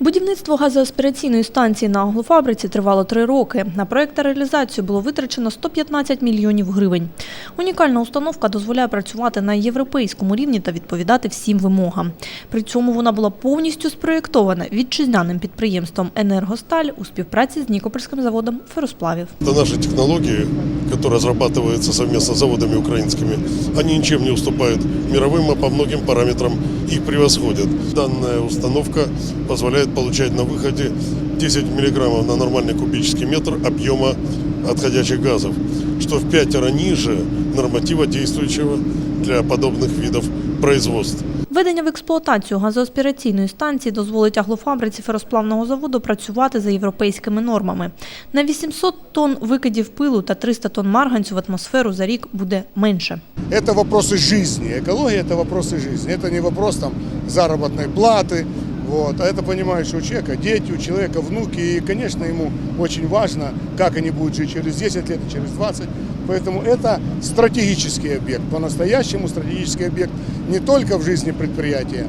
Будівництво газоаспіраційної станції на аглофабриці тривало три роки. На проект та реалізацію було витрачено 115 мільйонів гривень. Унікальна установка дозволяє працювати на європейському рівні та відповідати всім вимогам. При цьому вона була повністю спроєктована вітчизняним підприємством «Енергосталь» у співпраці з Нікопольським заводом феросплавів. Это наши технологии, которые разрабатываются совместно с заводами украинскими. Они ничем не уступают мировым, а по многим параметрам их превосходят. Данная установка позволяет получать на выходе 10 миллиграммов на нормальный кубический метр объема отходящих газов, что в пятеро ниже норматива действующего для подобных видов производств. Введення в експлуатацію газоаспіраційної станції дозволить аглофабриці феросплавного заводу працювати за європейськими нормами. На 800 тонн викидів пилу та 300 тонн марганцю в атмосферу за рік буде менше. Это вопросы жизни. Экология – это вопросы жизни. Это не вопрос там, заработной платы, вот, а это понимаешь, что у человека дети, у человека внуки, и, конечно, ему очень важно, как они будут жить через 10 лет, через 20. Поэтому это стратегический объект, по-настоящему стратегический объект не только в жизни предприятия,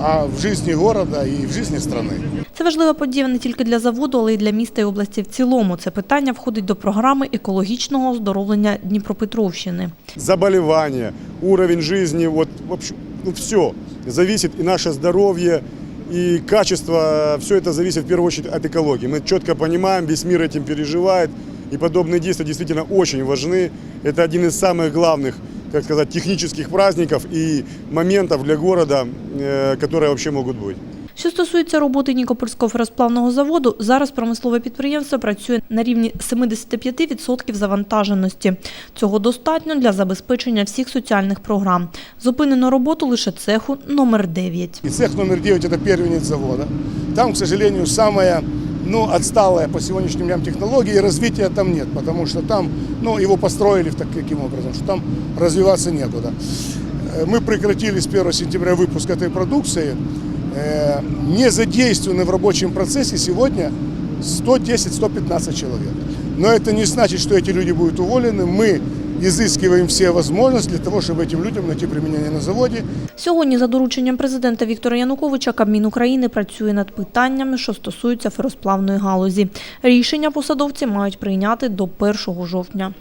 а в жизни города и в жизни страны. Це важлива подія не тільки для заводу, але й для міста і області в цілому. Це питання входить до програми екологічного оздоровлення Дніпропетровщини. заболевания, уровень жизни, вот вообще, ну, все зависит, и наше здоровье, и качество, все это зависит в первую очередь от экологии. Мы четко понимаем, весь мир этим переживает, и подобные действия действительно очень важны. Это один из самых главных, как сказать, технических праздников и моментов для города, э, которые вообще могут быть. Що стосується роботи Нікопольського феросплавного заводу, зараз промислове підприємство працює на рівні 75% завантаженості. Цього достатньо для забезпечення всіх соціальних програм. Зупинено роботу лише цеху номер 9. И цех номер 9 – это первенец завода. Там, к сожалению, самая ну, отсталая по сегодняшним дням технологии, и развития там нет, потому что там, ну, его построили в так- таким образом, что там развиваться некуда. Э, Мы прекратили с 1 сентября выпуск этой продукции. Э, Не задействованы в рабочем процессе сегодня 110-115 человек. Но это не значит, что эти люди будут уволены. Мы изыскиваем все возможности для того, чтобы этим людям найти применение на заводе Сьогодні за дорученням президента Віктора Януковича Кабмін України працює над питаннями, що стосуються феросплавної галузі. Рішення посадовці мають прийняти до 1 жовтня.